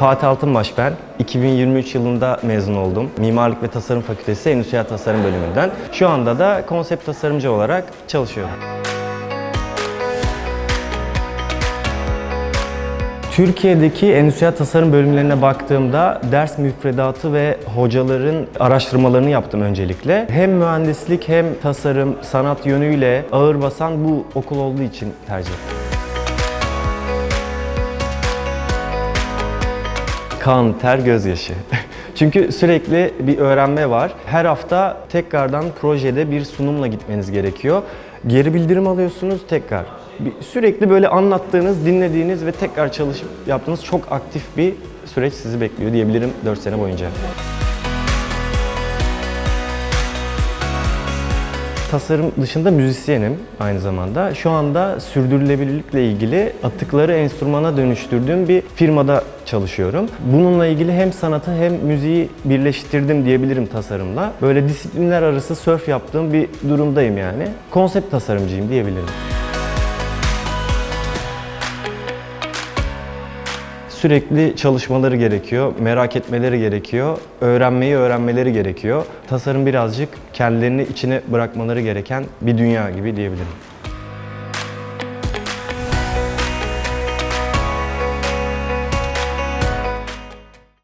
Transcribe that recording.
Fatih Altınbaş ben. 2023 yılında mezun oldum. Mimarlık ve Tasarım Fakültesi Endüstriyel Tasarım bölümünden. Şu anda da konsept tasarımcı olarak çalışıyorum. Türkiye'deki endüstriyel tasarım bölümlerine baktığımda ders müfredatı ve hocaların araştırmalarını yaptım öncelikle. Hem mühendislik hem tasarım, sanat yönüyle ağır basan bu okul olduğu için tercih ettim. Kan, ter, gözyaşı. Çünkü sürekli bir öğrenme var. Her hafta tekrardan projede bir sunumla gitmeniz gerekiyor. Geri bildirim alıyorsunuz tekrar. Sürekli böyle anlattığınız, dinlediğiniz ve tekrar çalışıp yaptığınız çok aktif bir süreç sizi bekliyor diyebilirim 4 sene boyunca. Tasarım dışında müzisyenim aynı zamanda. Şu anda sürdürülebilirlikle ilgili atıkları enstrümana dönüştürdüğüm bir firmada çalışıyorum. Bununla ilgili hem sanatı hem müziği birleştirdim diyebilirim tasarımla. Böyle disiplinler arası sörf yaptığım bir durumdayım yani. Konsept tasarımcıyım diyebilirim. Sürekli çalışmaları gerekiyor, merak etmeleri gerekiyor, öğrenmeyi öğrenmeleri gerekiyor. Tasarım birazcık kendilerini içine bırakmaları gereken bir dünya gibi diyebilirim.